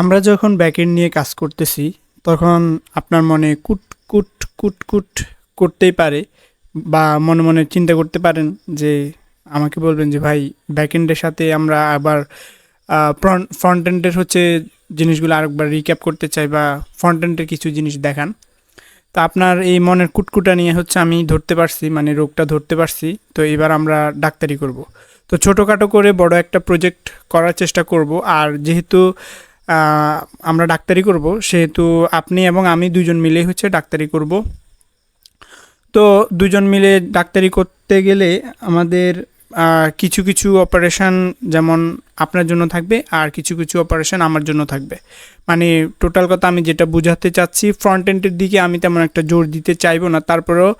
আমরা যখন ব্যাকেন্ড নিয়ে কাজ করতেছি, তখন আপনার মনে কুট কুট কুট কুট করতেই পারে বা মনে মনে চিন্তা করতে পারেন যে আমাকে বলবেন যে, ভাই ব্যাকেন্ডের সাথে আমরা আবার ফ্রন্ট এন্ডের হচ্ছে জিনিসগুলো আরেকবার রিক্যাপ করতে চাই বা ফ্রন্ট এন্ডের কিছু জিনিস দেখান। তো আপনার এই মনের কুটকুটা নিয়ে হচ্ছে আমি ধরতে পারছি মানে রোগটা ধরতে পারছি, তো এবার আমরা ডাক্তারি করব। তো ছোটোখাটো করে বড় একটা প্রজেক্ট করার চেষ্টা করব, আর যেহেতু আমরা ডাক্তারি করব, সেহেতু আপনি এবং আমি দুজন মিলেই হচ্ছে ডাক্তারি করব। তো দুজন মিলে ডাক্তারি করতে গেলে আমাদের কিছু কিছু অপারেশন যেমন আপনার জন্য থাকবে আর কিছু কিছু অপারেশন আমার জন্য থাকবে। মানে টোটাল কথা আমি যেটা বোঝাতে চাচ্ছি ফ্রন্ট এন্ডের দিকে আমি তেমন একটা জোর দিতে চাইব না। তারপরেও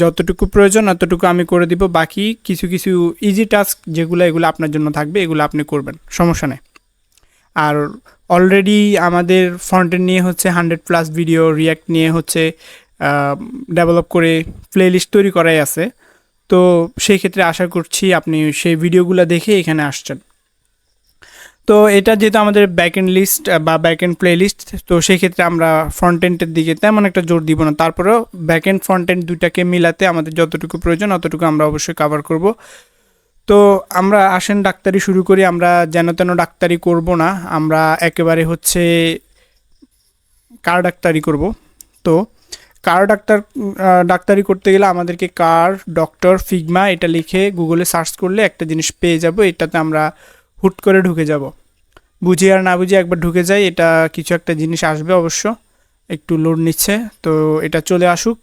যতটুকু প্রয়োজন অতটুকু আমি করে দিব। বাকি কিছু কিছু ইজি টাস্ক যেগুলো, এগুলো আপনার জন্য থাকবে, এগুলো আপনি করবেন। সমস্যা নেই। আর অলরেডি আমাদের ফ্রন্টের নিয়ে হচ্ছে হান্ড্রেড প্লাস ভিডিও রিয়াক্ট নিয়ে হচ্ছে ডেভেলপ করে প্লে লিস্ট তৈরি করাই আছে। তো সেই ক্ষেত্রে আশা করছি আপনি সেই ভিডিওগুলো দেখে এখানে আসছেন। তো এটা যেহেতু আমাদের ব্যাক এন্ড লিস্ট বা ব্যাক এন্ড প্লে লিস্ট তো সেই ক্ষেত্রে আমরা ফ্রন্ট এন্ডের দিকে তেমন একটা জোর দিব না। তারপরেও ব্যাক এন্ড ফ্রন্ট এন্ড দুইটাকে মিলাতে আমাদের যতটুকু প্রয়োজন, অতটুকু আমরা অবশ্যই কভার করব। তো আমরা আসেন ডাক্তারি শুরু করি, আমরা যেন তেন ডাক্তারি করব না, আমরা একেবারে হচ্ছে কার ডাক্তারি করব? তো কার ডাক্তার ডাক্তারি করতে গেলে আমাদেরকে কার, ডক্টর, ফিগমা এটা লিখে গুগলে সার্চ করলে একটা জিনিস পেয়ে যাব, এটাতে আমরা হুট করে ঢুকে যাব। বুঝি আর না বুঝি একবার ঢুকে যাই, এটা কিছু একটা জিনিস আসবে অবশ্য, একটু লোড নিচ্ছে, তো এটা চলে আসুক।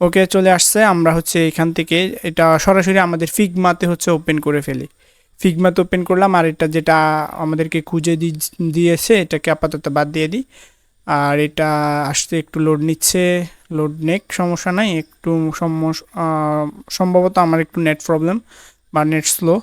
ওকে চলে আসছে, আমরা হচ্ছে এখান থেকে, এটা সরাসরি আমাদের ফিগমাতে হচ্ছে ওপেন করে ফেলি। ফিগমাতে ওপেন করলাম, আর এটা যেটা আমাদেরকে খুঁজে দি- দিয়েছে, এটাকে আপাতত বাদ দিয়ে দিই। আর এটা আসতে একটু লোড নিচ্ছে লোড নেক, সমস্যা নাই, একটু সম্ভবত আমার একটু নেট প্রবলেম বা নেট স্লো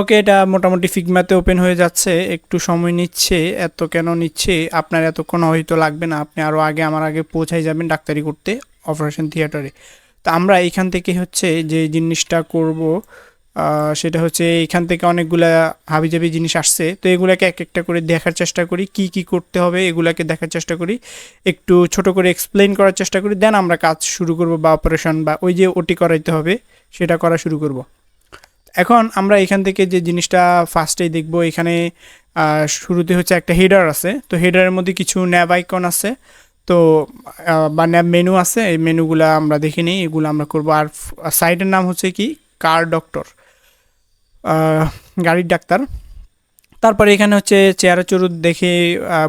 ওকে, এটা মোটামুটি ফিগমাতে ওপেন হয়ে যাচ্ছে। একটু সময় নিচ্ছে, এত কেন নিচ্ছে? আপনার এতক্ষণ হয়তো লাগবে না। আপনি আরও আগে, আমার আগে পৌঁছাই যাবেন ডাক্তারি করতে অপারেশন থিয়েটারে তো আমরা এখান থেকে হচ্ছে যে জিনিসটা করব সেটা হচ্ছে এখান থেকে অনেকগুলা হাবিজাবি জিনিস আসছে। তো এগুলাকে এক একটা করে দেখার চেষ্টা করি, কি কি করতে হবে এগুলাকে দেখার চেষ্টা করি। একটু ছোট করে এক্সপ্লেন করার চেষ্টা করি, দেন আমরা কাজ শুরু করব বা অপারেশন বা ওই যে ওটি করাইতে হবে, সেটা করা শুরু করব। এখন আমরা এখান থেকে যে জিনিসটা ফার্স্টেই দেখব, এখানে শুরুতে হচ্ছে একটা হেডার আছে। তো হেডারের মধ্যে কিছু ন্যাব আইকন আছে। তো বা ন্যাব মেনু আছে। এই মেনুগুলো আমরা দেখে নিই। এগুলো আমরা করব। আর সাইডের নাম হচ্ছে কি? কার ডক্টর গাড়ির ডাক্তার। তারপরে এখানে হচ্ছে চেয়ারে চরুদ দেখে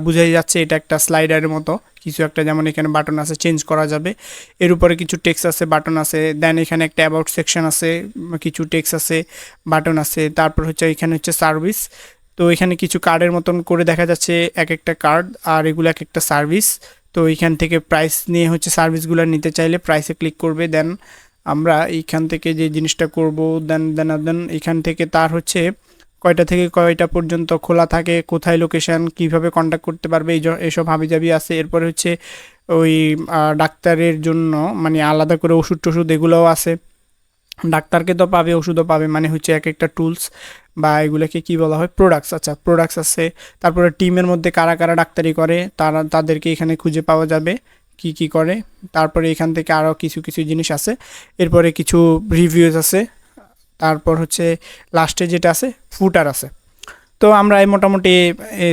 বোঝাই যাচ্ছে এটা একটা স্লাইডারের মতো। কিছু একটা যেমন এখানে বাটন আছে চেঞ্জ করা যাবে। এর উপরে কিছু টেক্স আছে বাটন আছে। দেন এখানে একটা অ্যাবাউট সেকশন আছে, কিছু টেক্স আছে বাটন আছে। তারপর হচ্ছে এখানে হচ্ছে সার্ভিস তো এখানে কিছু কার্ডের মতন করে দেখা যাচ্ছে এক একটা কার্ড আর এগুলো এক একটা সার্ভিস তো এখান থেকে প্রাইস নিয়ে হচ্ছে সার্ভিসগুলো নিতে চাইলে প্রাইসে ক্লিক করবে। দেন আমরা এইখান থেকে যে জিনিসটা করব দেন দেন দেন এখান থেকে তার হচ্ছে কয়টা থেকে কয়টা পর্যন্ত খোলা থাকে, কোথায় লোকেশন কীভাবে কন্ট্যাক্ট করতে পারবে, এই এসব হাবিজাবি আছে। এরপরে হচ্ছে ওই ডাক্তারের জন্য মানে আলাদা করে ওষুধ টষুধ এগুলোও আছে। ডাক্তারকে তো পাবে, ওষুধও পাবে মানে হচ্ছে এক একটা টুলস বা এগুলোকে কি বলা হয় প্রোডাক্টস আচ্ছা প্রোডাক্টস আছে। তারপরে টিমের মধ্যে কারা কারা ডাক্তারি করে, তারা, তাদেরকে এখানে খুঁজে পাওয়া যাবে, কি কি করে। তারপরে এখান থেকে আরও কিছু কিছু জিনিস আছে। এরপরে কিছু রিভিউজ আছে। তারপর হচ্ছে লাস্টে যেটা আছে ফুটার আছে। তো আমরা এই মোটামুটি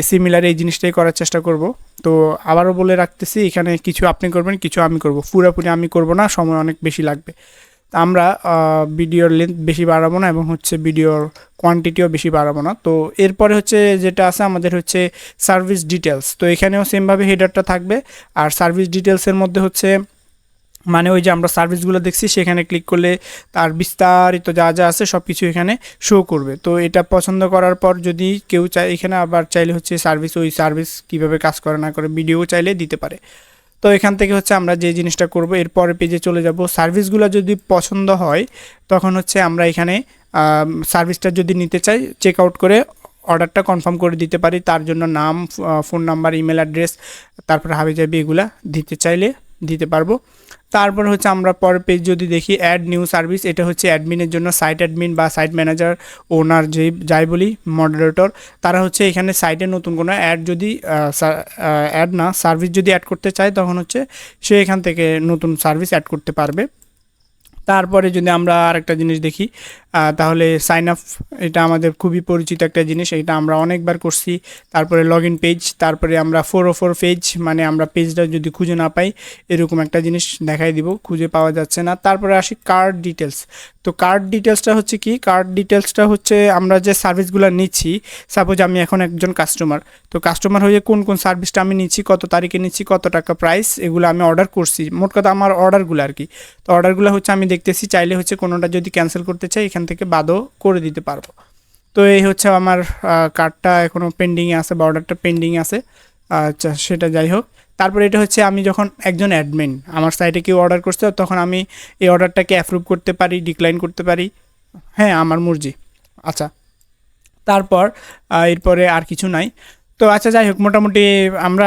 সিমিলার এই জিনিসটাই করার চেষ্টা করব। তো আবারও বলে রাখতেছি, এখানে কিছু আপনি করবেন, কিছু আমি করব। পুরোপুরি আমি করব না, সময় অনেক বেশি লাগবে। আমরা ভিডিওর লেন্থ বেশি বাড়াবো না এবং হচ্ছে ভিডিওর কোয়ান্টিটিও বেশি বাড়াবো না। তো এরপরে হচ্ছে যেটা আছে, আমাদের হচ্ছে সার্ভিস ডিটেলস তো এখানেও সেমভাবে হেডারটা থাকবে। আর সার্ভিস ডিটেলসের মধ্যে হচ্ছে মানে ওই যে আমরা সার্ভিসগুলো দেখছি, সেখানে ক্লিক করলে তার বিস্তারিত যা যা আছে সব কিছু এখানে শো করবে। তো এটা পছন্দ করার পর যদি কেউ চায়, এখানে আবার চাইলে হচ্ছে সার্ভিস ওই সার্ভিস কীভাবে কাজ করে না করে ভিডিও চাইলে দিতে পারে। তো এখান থেকে হচ্ছে আমরা যে জিনিসটা করব এরপরে পেজে চলে যাব। সার্ভিসগুলো যদি পছন্দ হয়, তখন হচ্ছে আমরা এখানে সার্ভিসটা যদি নিতে চাই চেক আউট করে অর্ডারটা কনফার্ম করে দিতে পারি। তার জন্য নাম ফোন নাম্বার ইমেল অ্যাড্রেস তারপরে হাবিজাবি এগুলা দিতে চাইলে দিতে পারব। তারপর হচ্ছে আমরা পরের পেজ যদি দেখি অ্যাড নিউ সার্ভিস এটা হচ্ছে অ্যাডমিনের জন্য সাইট অ্যাডমিন বা সাইট ম্যানেজার ওনার যে যাই বলি মডারেটর তারা হচ্ছে এখানে সাইটে নতুন কোনো অ্যাড যদি অ্যাড না সার্ভিস যদি অ্যাড করতে চায়, তখন হচ্ছে সে এখান থেকে নতুন সার্ভিস অ্যাড করতে পারবে। তারপরে যদি আমরা আরেকটা জিনিস দেখি তাহলে সাইন আপ এটা আমাদের খুবই পরিচিত একটা জিনিস, এটা আমরা অনেকবার করছি। তারপরে লগ ইন পেজ তারপরে আমরা ফোর ও ফোর পেজ মানে আমরা পেজটা যদি খুঁজে না পাই, এরকম একটা জিনিস দেখাই দিব, খুঁজে পাওয়া যাচ্ছে না। তারপরে আসি কার্ড ডিটেলস তো কার্ড ডিটেলসটা হচ্ছে কি কার্ড ডিটেলসটা হচ্ছে আমরা যে সার্ভিসগুলো নিচ্ছি সাপোজ আমি এখন একজন কাস্টমার তো কাস্টমার হয়ে কোন কোন সার্ভিসটা আমি নিচ্ছি, কত তারিখে নিচ্ছি, কত টাকা প্রাইস এগুলো আমি অর্ডার করছি। মোট কথা আমার অর্ডারগুলো আর কি, তো অর্ডারগুলো হচ্ছে আমি দেখতেছি, চাইলে হচ্ছে কোনোটা যদি ক্যান্সেল করতে চাই, এখান থেকে বাদও করে দিতে পারব। তো এই হচ্ছে আমার কার্ডটা এখনও পেন্ডিংয়ে আছে বা অর্ডারটা পেন্ডিংয়ে আছে। আচ্ছা সেটা যাই হোক। তারপরে এটা হচ্ছে আমি যখন একজন অ্যাডমিন আমার সাইটে কেউ অর্ডার করছে, তখন আমি এই অর্ডারটাকে অ্যাপ্রুভ করতে পারি ডিক্লাইন করতে পারি। হ্যাঁ আমার মর্জি। আচ্ছা তারপর এরপরে আর কিছু নাই। তো আচ্ছা যাই হোক, মোটামুটি আমরা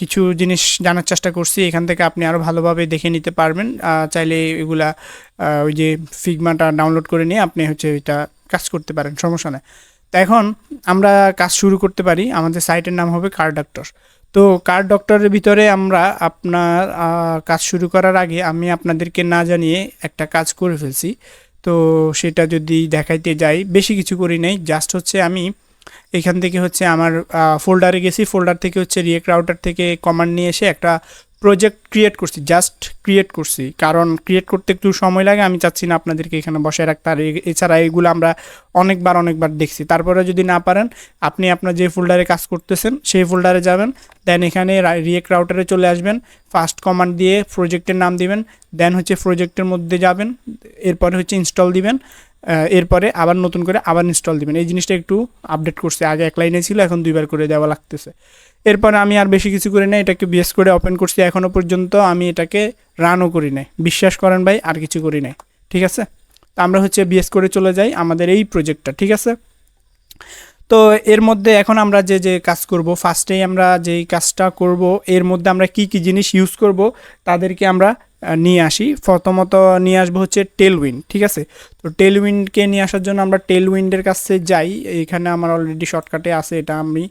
কিছু জিনিস জানার চেষ্টা করছি। এখান থেকে আপনি আরও ভালোভাবে দেখে নিতে পারবেন। চাইলে এগুলা ওই যে ফিগমাটা ডাউনলোড করে নিয়ে আপনি হচ্ছে এটা কাজ করতে পারেন, সমস্যা নেই। তো এখন আমরা কাজ শুরু করতে পারি। আমাদের সাইটের নাম হবে কার ডক্টর তো কার ডক্টরের ভিতরে আমরা আপনার কাজ শুরু করার আগে আমি আপনাদেরকে না জানিয়ে একটা কাজ করে ফেলছি। তো সেটা যদি দেখাইতে যাই, বেশি কিছু করি নাই। জাস্ট হচ্ছে আমি এখান থেকে হচ্ছে আমার ফোল্ডারে গেছি। ফোল্ডার থেকে হচ্ছে রিয়েক্ট রাউটার থেকে কমান্ড নিয়ে এসে একটা প্রজেক্ট ক্রিয়েট করছি জাস্ট ক্রিয়েট করছি। কারণ ক্রিয়েট করতে একটু সময় লাগে, আমি চাচ্ছি না আপনাদেরকে এখানে বসে রাখতে। আর এছাড়া এগুলো আমরা অনেকবার অনেকবার দেখছি। তারপরে যদি না পারেন, আপনি আপনার যে ফোল্ডারে কাজ করতেছেন, সেই ফোল্ডারে যাবেন। দেন এখানে রিয়েক্ট রাউটারে চলে আসবেন। ফার্স্ট কমান্ড দিয়ে প্রজেক্টের নাম দিবেন। দেন হচ্ছে প্রজেক্টের মধ্যে যাবেন। এরপরে হচ্ছে ইনস্টল দিবেন। এরপরে আবার নতুন করে আবার ইনস্টল দিবেন। এই জিনিসটা একটু আপডেট করছে। আগে এক লাইনে ছিল, এখন দুইবার করে দেওয়া লাগতেছে। এরপরে আমি আর বেশি কিছু করি না এটাকে বিএস করে ওপেন করছি। এখনও পর্যন্ত আমি এটাকে রানও করি নাই। বিশ্বাস করেন ভাই, আর কিছু করি নাই। ঠিক আছে? তো আমরা হচ্ছে বিএস করে চলে যাই আমাদের এই প্রজেক্টটা ঠিক আছে? তো এর মধ্যে এখন আমরা যে যে কাজ করব ফার্স্টেই আমরা যেই কাজটা করব, এর মধ্যে আমরা কি কি জিনিস ইউজ করব, তাদেরকে আমরা নিয়ে আসি। প্রথমত নিয়ে আসব হচ্ছে টেলউইন্ড ঠিক আছে? তো টেলউইন্ডকে নিয়ে আসার জন্য আমরা টেলউইন্ডের কাছে যাই। এখানে আমার অলরেডি শর্টকাটে আছে, এটা আমি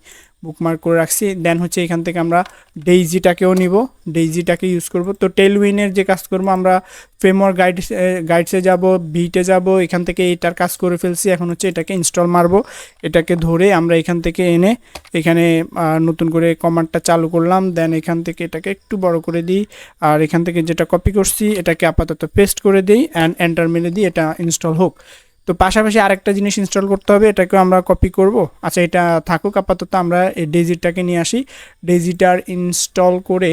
বুকমার্ক করে রাখছি। দেন হচ্ছে এখান থেকে আমরা ডেইজিটাকেও নিব। ডেইজিটাকে ইউজ করব। তো টেলউইনের যে কাজ করব, আমরা ফ্রেমওয়ার্ক গাইড গাইডসে যাব বিটে যাব, এখান থেকে এটার কাজ করে ফেলছি। এখন হচ্ছে এটাকে ইনস্টল মারবো। এটাকে ধরে আমরা এখান থেকে এনে এখানে নতুন করে কমান্ডটা চালু করলাম। দেন এখান থেকে এটাকে একটু বড় করে দিই। আর এখান থেকে যেটা কপি করছি, এটাকে আপাতত পেস্ট করে দিই। অ্যান্ড এন্টার মেরে দিই এটা ইনস্টল হোক। তো পাশাপাশি আরেকটা জিনিস ইনস্টল করতে হবে, এটাকেও আমরা কপি করব। আচ্ছা এটা থাকুক, আপাতত আমরা এই ডেজিটাকে নিয়ে আসি। ডেজিটার ইনস্টল করে,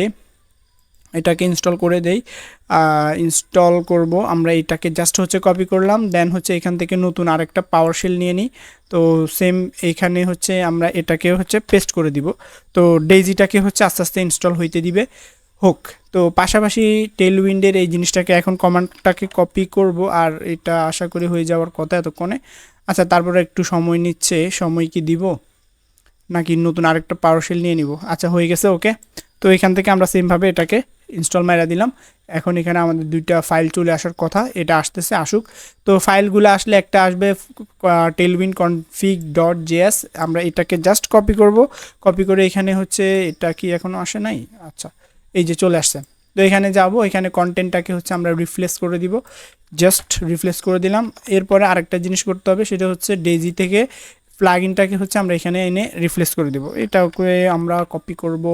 এটাকে ইনস্টল করে দেই। ইনস্টল করব, আমরা এটাকে জাস্ট হচ্ছে কপি করলাম দেন হচ্ছে এখান থেকে নতুন আরেকটা পাওয়ার শেল নিয়ে নিই। তো সেম এখানে হচ্ছে আমরা এটাকে হচ্ছে পেস্ট করে দিব। তো ডেজিটাকে হচ্ছে আস্তে আস্তে ইনস্টল হইতে দিবে। হোক। তো পাশাপাশি টেল উইন্ডের এই জিনিসটাকে এখন কমান্ডটাকে কপি করব আর এটা আশা করি হয়ে যাওয়ার কথা এতক্ষণে। আচ্ছা তারপরে একটু সময় নিচ্ছে, সময় কি দিব? নাকি নতুন আরেকটা পাওয়ারশেল নিয়ে নিব? আচ্ছা হয়ে গেছে ওকে তো এখান থেকে আমরা সেমভাবে এটাকে ইনস্টল মাইরা দিলাম। এখন এখানে আমাদের দুইটা ফাইল চলে আসার কথা, এটা আসতেছে, আসুক। তো ফাইলগুলো আসলে একটা আসবে টেলউইন কনফিগ ডট জেএস আমরা এটাকে জাস্ট কপি করব। কপি করে এখানে হচ্ছে, এটা কি এখনও আসে নাই? আচ্ছা এই যে চলে আসছে। তো এখানে যাব, এখানে কন্টেন্টটাকে হচ্ছে আমরা রিফ্লেস করে দিব। জাস্ট রিফ্লেস করে দিলাম। এরপরে আরেকটা জিনিস করতে হবে, সেটা হচ্ছে ডেজি থেকে প্লাগইনটাকে হচ্ছে আমরা এখানে এনে রিফ্লেস করে দেবো। এটাকে আমরা কপি করব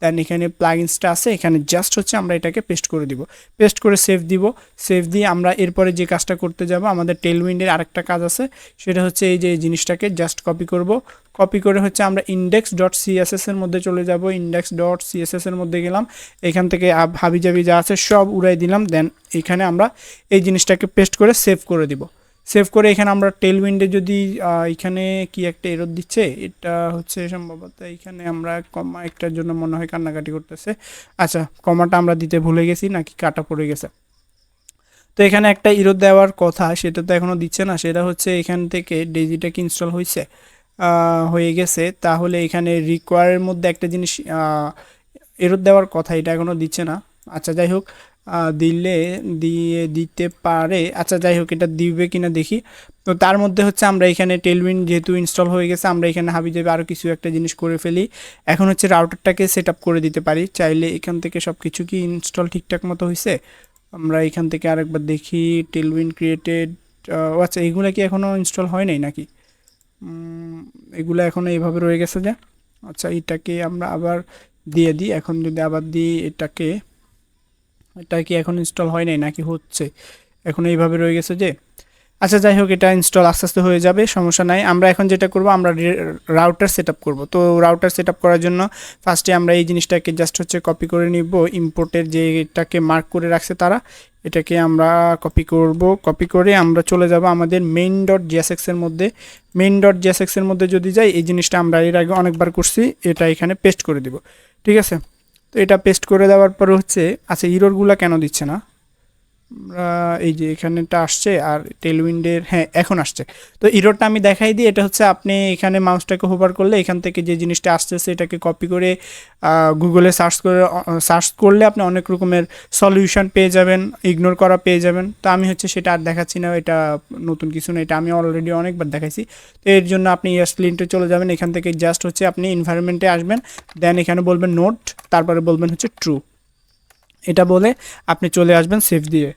দেন এখানে প্লাগইনসটা আছে, এখানে জাস্ট হচ্ছে আমরা এটাকে পেস্ট করে দিব। পেস্ট করে সেভ দিব সেভ দিয়ে আমরা এরপরে যে কাজটা করতে যাব, আমাদের টেলউইন্ডের আরেকটা কাজ আছে, সেটা হচ্ছে এই যে এই জিনিসটাকে জাস্ট কপি করব। কপি করে হচ্ছে আমরা ইন্ডেক্স ডট সিএসএস এর মধ্যে চলে যাব ইন্ডেক্স ডট সিএসএস এর মধ্যে গেলাম, এখান থেকে আব- হাবিজাবি যা আছে সব উড়াই দিলাম দেন এখানে আমরা এই জিনিসটাকে পেস্ট করে সেভ করে দিব। সেভ করে এখানে আমরা টেল উইন্ডে যদি এখানে কি একটা এরর দিচ্ছে, এটা হচ্ছে সম্ভবত এখানে আমরা কমা একটার জন্য মনে হয় কান্নাকাটি করতেছে। আচ্ছা কমাটা আমরা দিতে ভুলে গেছি নাকি কাটা পড়ে গেছে? তো এখানে একটা ইরোদ দেওয়ার কথা, সেটা তো এখনও দিচ্ছে না, সেটা হচ্ছে এখান থেকে ডেজিটা কি ইনস্টল হয়েছে হয়ে গেছে। তাহলে এখানে রিকোয়ারের মধ্যে একটা জিনিস এরোদ দেওয়ার কথা, এটা এখনও দিচ্ছে না। আচ্ছা যাই হোক দিলে, দিয়ে দিতে পারে। আচ্ছা যাই হোক, এটা দিবে কিনা দেখি। তো তার মধ্যে হচ্ছে আমরা এখানে টেলউইন যেহেতু ইনস্টল হয়ে গেছে, আমরা এখানে হাবিজাবি আরও কিছু একটা জিনিস করে ফেলি। এখন হচ্ছে রাউটারটাকে সেট করে দিতে পারি। চাইলে এখান থেকে সব কিছু কি ইনস্টল ঠিকঠাক মতো হয়েছে আমরা এখান থেকে আরেকবার দেখি টেলউইন ক্রিয়েটেড ও আচ্ছা এগুলো কি এখনও ইনস্টল হয় নাই নাকি? এগুলো এখনও এইভাবে রয়ে গেছে যে। আচ্ছা এটাকে আমরা আবার দিয়ে দিই। এখন যদি আবার দিই, এটাকে এটা কি এখন ইনস্টল হয় নাই নাকি হচ্ছে? এখন এইভাবে রয়ে গেছে যে আচ্ছা যাই হোক, এটা ইনস্টল আস্তে আস্তে হয়ে যাবে, সমস্যা নাই। আমরা এখন যেটা করব, আমরা রাউটার সেট আপ করব। তো রাউটার সেট আপ করার জন্য ফার্স্টে আমরা এই জিনিসটাকে জাস্ট হচ্ছে কপি করে নিব। ইম্পোর্টের যে এটাকে মার্ক করে রাখছে তারা, এটাকে আমরা কপি করব। কপি করে আমরা চলে যাব আমাদের মেইন ডট জিএসএক্স এর মধ্যে। মেইন ডট জিএসএক্স এর মধ্যে যদি যাই, এই জিনিসটা আমরা এর আগে অনেকবার করছি, এটা এখানে পেস্ট করে দিব। ঠিক আছে? তো এটা পেস্ট করে দেওয়ার পর হচ্ছে আচ্ছা ইরোরগুলো কেন দিচ্ছে না? এই যে এখানেটা আসছে আর টেলউইন্ডের হ্যাঁ এখন আসছে। তো ইরোরটা আমি দেখাই দিই, এটা হচ্ছে আপনি এখানে মাউসটাকে হোভার করলে এখান থেকে যে জিনিসটা আসতেছে এটাকে কপি করে গুগলে সার্চ করে সার্চ করলে আপনি অনেক রকমের সলিউশন পেয়ে যাবেন ইগনোর করা পেয়ে যাবেন। তো আমি হচ্ছে সেটা আর দেখাচ্ছি না, এটা নতুন কিছু না, এটা আমি অলরেডি অনেকবার দেখাইছি। তো এর জন্য আপনি ইয়াস লিন্টে চলে যাবেন, এখান থেকে জাস্ট হচ্ছে আপনি এনভায়রনমেন্টে আসবেন দেন এখানে বলবেন নোট তারপরে বলবেন হচ্ছে ট্রু এটা বলে আপনি চলে আসবেন সেফ দিয়ে।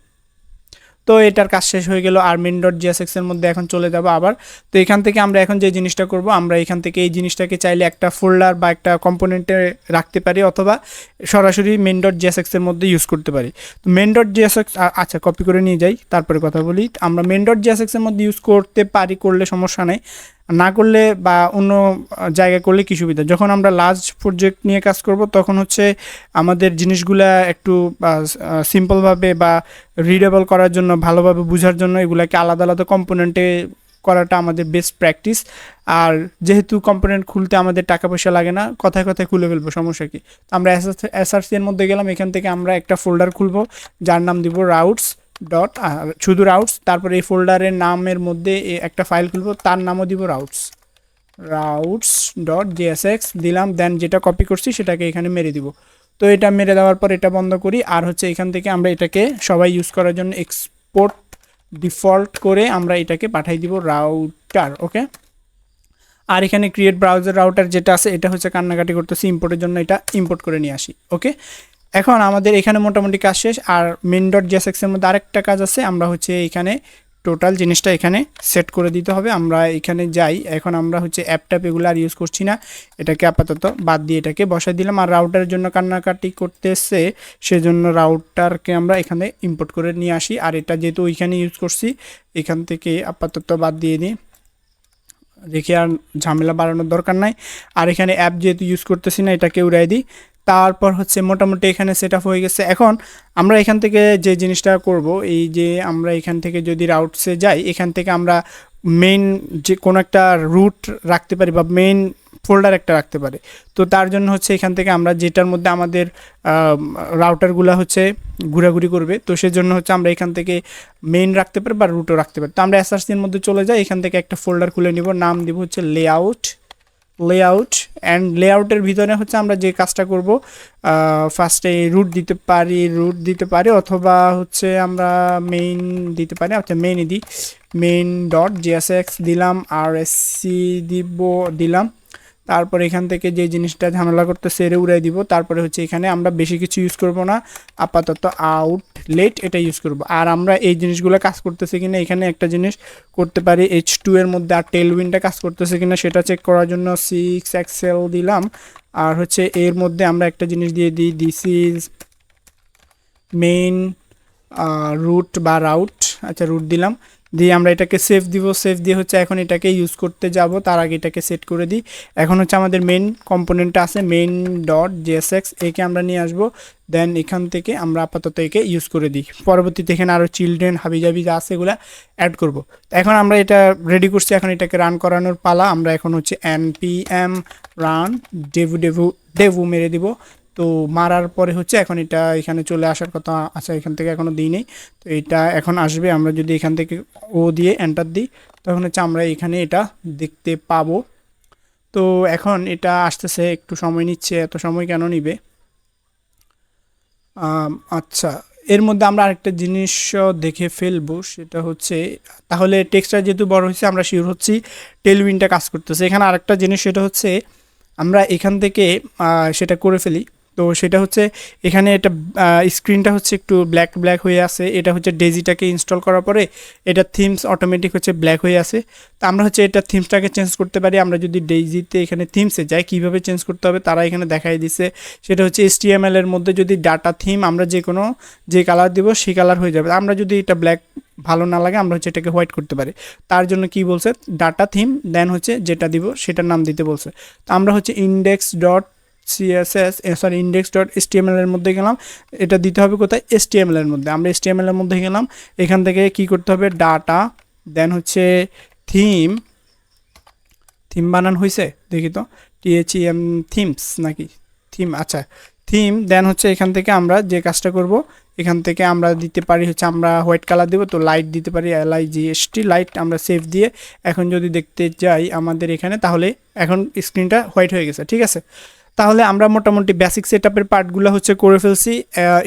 তো এটার কাজ শেষ হয়ে গেল আর মেন ডট জিএসএক্স এর মধ্যে এখন চলে যাব আবার। তো এখান থেকে আমরা এখন যে জিনিসটা করব, আমরা এখান থেকে এই জিনিসটাকে চাইলে একটা ফোল্ডার বা একটা কম্পোনেন্টে রাখতে পারি অথবা সরাসরি মেন ডট জিএসএক্স এর মধ্যে ইউজ করতে পারি। তো মেন ডট জিএসএক্স আচ্ছা কপি করে নিয়ে যাই, তারপরে কথা বলি। আমরা মেন ডট জিএসএক্স এর মধ্যে ইউজ করতে পারি, করলে সমস্যা নেই। না করলে বা অন্য জায়গায় করলে কী সুবিধা? যখন আমরা লার্জ প্রজেক্ট নিয়ে কাজ করব, তখন হচ্ছে আমাদের জিনিসগুলা একটু সিম্পলভাবে বা রিডেবল করার জন্য, ভালোভাবে বোঝার জন্য এগুলাকে আলাদা আলাদা কম্পোনেন্টে করাটা আমাদের বেস্ট প্র্যাকটিস আর যেহেতু কম্পোনেন্ট খুলতে আমাদের টাকা পয়সা লাগে না, কথায় কথায় খুলে ফেলব, সমস্যা কি? আমরা এসআরসি এর মধ্যে গেলাম, এখান থেকে আমরা একটা ফোল্ডার খুলবো, যার নাম দিব রাউটস ডট শুধু রাউটস তারপরে এই ফোল্ডারের নামের মধ্যে একটা ফাইল খুলবো, তার নামও দিব রাউটস রাউটস ডট জিএসএক্স দিলাম দেন যেটা কপি করছি সেটাকে এখানে মেরে দিব। তো এটা মেরে দেওয়ার পর এটা বন্ধ করি। আর হচ্ছে এখান থেকে আমরা এটাকে সবাই ইউজ করার জন্য এক্সপোর্ট ডিফল্ট করে আমরা এটাকে পাঠাই দিব রাউটার ওকে আর এখানে ক্রিয়েট ব্রাউজার রাউটার যেটা আছে, এটা হচ্ছে কান্নাকাটি করতেছি ইম্পোর্টের জন্য এটা ইম্পোর্ট করে নিয়ে আসি ওকে এখন আমাদের এখানে মোটামুটি কাজ শেষ। আর মেন ডট এর মধ্যে আরেকটা কাজ আছে, আমরা হচ্ছে এখানে টোটাল জিনিসটা এখানে সেট করে দিতে হবে। আমরা এখানে যাই। এখন আমরা হচ্ছে অ্যাপ ট্যাপ এগুলো আর ইউজ করছি না। এটাকে আপাতত বাদ দিয়ে এটাকে বসাই দিলাম। আর রাউটারের জন্য কান্নাকাটি করতেছে, সেজন্য রাউটারকে আমরা এখানে ইম্পোর্ট করে নিয়ে আসি। আর এটা যেহেতু ওইখানে ইউজ করছি, এখান থেকে আপাতত বাদ দিয়ে দিই। দেখি আর ঝামেলা বাড়ানোর দরকার নাই। আর এখানে অ্যাপ যেহেতু ইউজ করতেছি না, এটাকে উড়াই দিই। তারপর হচ্ছে মোটামুটি এখানে সেট আপ হয়ে গেছে। এখন আমরা এখান থেকে যে জিনিসটা করব, এই যে আমরা এখান থেকে যদি রাউটসে যাই, এখান থেকে আমরা মেইন যে কোনো একটা রুট রাখতে পারি বা মেইন ফোল্ডার একটা রাখতে পারে। তো তার জন্য হচ্ছে এখান থেকে আমরা যেটার মধ্যে আমাদের রাউটারগুলো হচ্ছে ঘোরাঘুরি করবে, তো সেজন্য হচ্ছে আমরা এখান থেকে মেইন রাখতে পারি বা রুটও রাখতে পারি। তো আমরা এসআরসির মধ্যে চলে যাই, এখান থেকে একটা ফোল্ডার খুলে নিব, নাম দিব হচ্ছে লেআউট লেআউট অ্যান্ড লেআউটের ভিতরে হচ্ছে আমরা যে কাজটা করব ফার্স্টে রুট দিতে পারি রুট দিতে পারি, অথবা হচ্ছে আমরা মেইন দিতে পারি আচ্ছা মেইনই দিই। মেইন ডট জিএসএক্স দিলাম আর এস সি দিব, দিলাম। তারপর এখান থেকে যে জিনিসটা ঝামেলা করতে সেরে উড়াই দিব। তারপরে হচ্ছে এখানে আমরা বেশি কিছু ইউজ করব না। আপাতত আউটলেট এটা ইউজ করব। আর আমরা এই জিনিসগুলো কাজ করতেছে কিনা, এখানে একটা জিনিস করতে পারি এইচ টু এর মধ্যে আর টেলউইনটা কাজ করতেছে কিনা সেটা চেক করার জন্য সিক্স এক্সেল দিলাম। আর হচ্ছে এর মধ্যে আমরা একটা জিনিস দিয়ে দিই দিস ইজ মেইন রুট বা রাউট আচ্ছা রুট দিলাম। দিয়ে আমরা এটাকে সেভ দিব। সেভ দিয়ে হচ্ছে এখন এটাকে ইউজ করতে যাব। তার আগে এটাকে সেট করে দিই। এখন হচ্ছে আমাদের মেন কম্পোনেন্টটা আছে মেইন ডট জিএসএক্স একে আমরা নিয়ে আসব। দেন এখান থেকে আমরা আপাতত একে ইউজ করে দিই। পরবর্তীতে এখানে আরও চিলড্রেন হাবিজাবি যা আছে এগুলো অ্যাড করব। এখন আমরা এটা রেডি করছি। এখন এটাকে রান করানোর পালা। আমরা এখন হচ্ছে N P M run dev dev dev মেরে দিব। তো মারার পরে হচ্ছে এখন এটা এখানে চলে আসার কথা আচ্ছা এখান থেকে এখনও দিই নেই। তো এটা এখন আসবে, আমরা যদি এখান থেকে ও দিয়ে এন্টার দিই, তখন হচ্ছে আমরা এখানে এটা দেখতে পাবো। তো এখন এটা আসতেছে, একটু সময় নিচ্ছে, এত সময় কেন নিবে? আচ্ছা এর মধ্যে আমরা আরেকটা জিনিস দেখে ফেলব, সেটা হচ্ছে, তাহলে টেক্সটটা যেহেতু বড় হয়েছে, আমরা শিওর হচ্ছি টেলউইনটা কাজ করতেছে। এখানে আরেকটা জিনিস, সেটা হচ্ছে, আমরা এখান থেকে সেটা করে ফেলি। তো সেটা হচ্ছে এখানে এটা স্ক্রিনটা হচ্ছে একটু ব্ল্যাক ব্ল্যাক হয়ে আছে। এটা হচ্ছে ডেজিটাকে ইনস্টল করার পরে এটা থিমস অটোমেটিক হচ্ছে ব্ল্যাক হয়ে আছে। তো আমরা হচ্ছে এটা থিমসটাকে চেঞ্জ করতে পারি। আমরা যদি ডেইজিতে এখানে থিমসে যাই, কীভাবে চেঞ্জ করতে হবে তারা এখানে দেখাই দিছে। সেটা হচ্ছে HTML এর মধ্যে যদি ডাটা থিম আমরা যে কোনো, যে কালার দেবো সেই কালার হয়ে যাবে। আমরা যদি এটা ব্ল্যাক ভালো না লাগে, আমরা হচ্ছে এটাকে হোয়াইট করতে পারি। তার জন্য কি বলছে? ডাটা থিম দেন হচ্ছে যেটা দিব সেটার নাম দিতে বলছে। তো আমরা হচ্ছে index dot CSS sorry index dot এর মধ্যে গেলাম। এটা দিতে হবে কোথায়? এসটিএমএল এর মধ্যে। আমরা এসটিএমএল এর মধ্যে গেলাম। এখান থেকে কি করতে হবে? ডাটা দেন হচ্ছে থিম থিম বানান হয়েছে দেখি তো। T H E M themes নাকি? থিম আচ্ছা। থিম দেন হচ্ছে এখান থেকে আমরা যে কাজটা করব, এখান থেকে আমরা দিতে পারি হচ্ছে আমরা হোয়াইট কালার দেবো, তো লাইট দিতে পারি এল আই জিএসটি লাইট আমরা সেভ দিয়ে এখন যদি দেখতে যাই আমাদের এখানে, তাহলে এখন স্ক্রিনটা হোয়াইট হয়ে গেছে, ঠিক আছে? তাহলে আমরা মোটামুটি বেসিক সেট আপের পার্টগুলো হচ্ছে করে ফেলছি।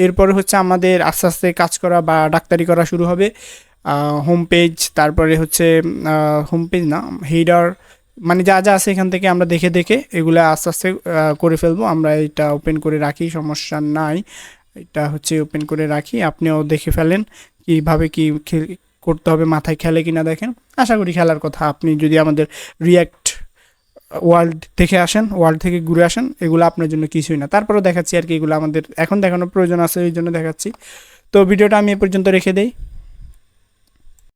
এরপরে হচ্ছে আমাদের আস্তে আস্তে কাজ করা বা ডাক্তারি করা শুরু হবে। হোম পেজ তারপরে হচ্ছে হোম পেজ না হেডার মানে যা যা আছে এখান থেকে আমরা দেখে দেখে এগুলো আস্তে আস্তে করে ফেলব। আমরা এটা ওপেন করে রাখি, সমস্যা নাই। এটা হচ্ছে ওপেন করে রাখি। আপনিও দেখে ফেলেন কীভাবে কি করতে হবে, মাথায় খেলে কিনা দেখেন। আশা করি খেলার কথা। আপনি যদি আমাদের রিয়াক্ট ওয়ার্ল্ড থেকে আসেন ওয়ার্ল্ড থেকে ঘুরে আসেন, এগুলো আপনার জন্য কিছুই না। তারপরেও দেখাচ্ছি আর কি এগুলো আমাদের এখন দেখানোর প্রয়োজন আছে ওই জন্য দেখাচ্ছি। তো ভিডিওটা আমি এ পর্যন্ত রেখে দেই।